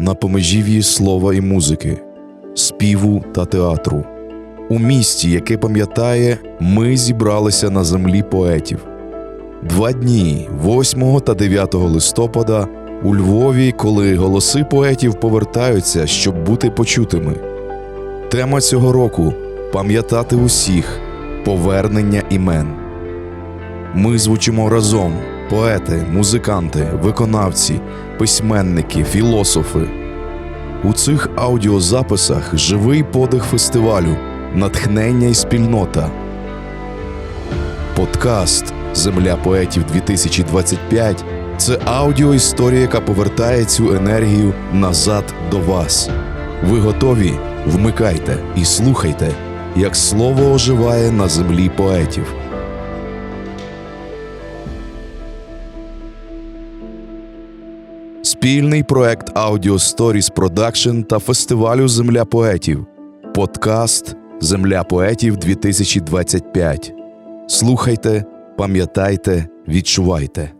на помежів'ї слова і музики, співу та театру. У місті, яке пам'ятає, ми зібралися на землі поетів. Два дні, 8 та 9 листопада, у Львові, коли голоси поетів повертаються, щоб бути почутими. Тема цього року пам'ятати усіх повернення імен. Ми звучимо разом поети, музиканти, виконавці, письменники, філософи. У цих аудіозаписах живий подих фестивалю, натхнення і спільнота. Подкаст Земля поетів 2025 це аудіоісторія, яка повертає цю енергію назад до вас. Ви готові? Вмикайте і слухайте, як слово оживає на землі поетів. Спільний проект Audio Stories Production та фестивалю Земля поетів. Подкаст Земля поетів 2025. Слухайте, пам'ятайте, відчувайте.